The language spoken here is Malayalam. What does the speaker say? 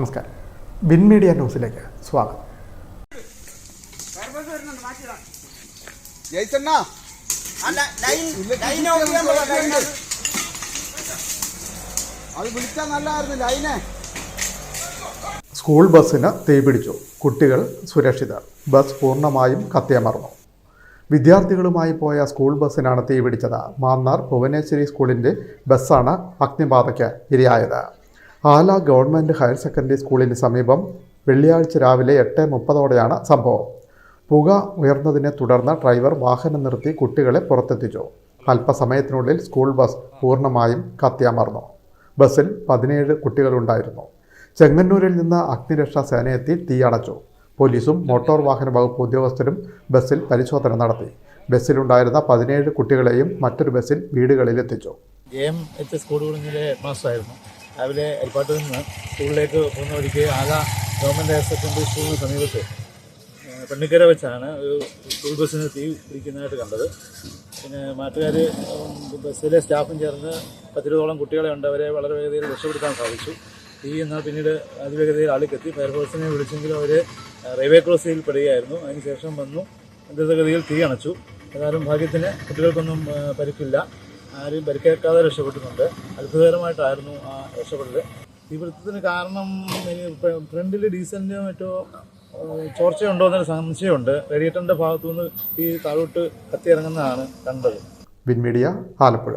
നമസ്കാരം. ബിൻ മീഡിയ ന്യൂസിലേക്ക് സ്വാഗതം. അത് വിളിച്ചാൽ നല്ലതായിരുന്നു ലൈനെ. സ്കൂൾ ബസ്സിന് തീപിടിച്ചു കുട്ടികൾ സുരക്ഷിതർ ബസ് പൂർണമായും കത്തിയമർന്നു. വിദ്യാർത്ഥികളുമായി പോയ സ്കൂൾ ബസ്സിനാണ് തീപിടിച്ചത് മാന്നാർ ഭുവനേശ്വരി സ്കൂളിന്റെ ബസ്സാണ് അഗ്നിബാധയ്ക്ക് ഇരയായത്. ആല ഗവൺമെന്റ് ഹയർ സെക്കൻഡറി സ്കൂളിന് സമീപം വെള്ളിയാഴ്ച രാവിലെ എട്ട് മുപ്പതോടെയാണ് സംഭവം. പുക ഉയർന്നതിനെ തുടർന്ന് ഡ്രൈവർ വാഹനം നിർത്തി കുട്ടികളെ പുറത്തെത്തിച്ചു. അല്പസമയത്തിനുള്ളിൽ സ്കൂൾ ബസ് പൂർണമായും കത്തിയമർന്നു. ബസ്സിൽ പതിനേഴ് കുട്ടികളുണ്ടായിരുന്നു. ചെങ്ങന്നൂരിൽ നിന്ന് അഗ്നിരക്ഷാ സേനയെത്തി തീയടച്ചു. പോലീസും മോട്ടോർ വാഹന വകുപ്പ് ഉദ്യോഗസ്ഥരും ബസ്സിൽ പരിശോധന നടത്തി. ബസ്സിലുണ്ടായിരുന്ന പതിനേഴ് കുട്ടികളെയും മറ്റൊരു ബസ്സിൽ വീടുകളിലെത്തിച്ചു. എം എച്ച് രാവിലെ എൽപ്പാട്ടിൽ നിന്ന് സ്കൂളിലേക്ക് പോകുന്ന വഴിക്ക് ആല ഗവൺമെന്റ് ഹയർ സെക്കൻഡറി സ്കൂളിന് സമീപത്ത് പെണ്ണിക്കര വെച്ചാണ് ഒരു സ്കൂൾ ബസ്സിന് തീ പിടിക്കുന്നതായിട്ട് കണ്ടത്. പിന്നെ നാട്ടുകാർ ബസ്സിലെ സ്റ്റാഫും ചേർന്ന് പത്തിരുപതോളം കുട്ടികളെ ഉണ്ട്. അവരെ വളരെ വേഗതയിൽ രക്ഷപ്പെടുത്താൻ സാധിച്ചു. തീ എന്നാൽ പിന്നീട് അതിവേഗതയിൽ ആളിക്കെത്തി. ഫയർഫോഴ്സിനെ വിളിച്ചെങ്കിലും അവർ റെയിൽവേ ക്രോസിൽ പെടുകയായിരുന്നു. അതിനുശേഷം വന്നു. ദ്രുതഗതിയിൽ തീ അണച്ചു. ഏതായാലും ഭാഗ്യത്തിന് കുട്ടികൾക്കൊന്നും പരിക്കില്ല. ആരും പരിക്കേൽക്കാതെ രക്ഷപ്പെട്ടിട്ടുണ്ട്. അത്ഭുതകരമായിട്ടായിരുന്നു ആ രക്ഷപ്പെടൽ തീപിടുത്തത്തിന് കാരണം ഫ്രണ്ടിൽ ഡീസലിന്റെ മറ്റോ ചോർച്ചയുണ്ടോ എന്നൊരു സംശയമുണ്ട്. റേഡിയേറ്ററിന്റെ ഭാഗത്തുനിന്ന് ഈ താഴോട്ട് കത്തിയിറങ്ങുന്നതാണ് കണ്ടത്. ബിൻ മീഡിയ ആലപ്പുഴ.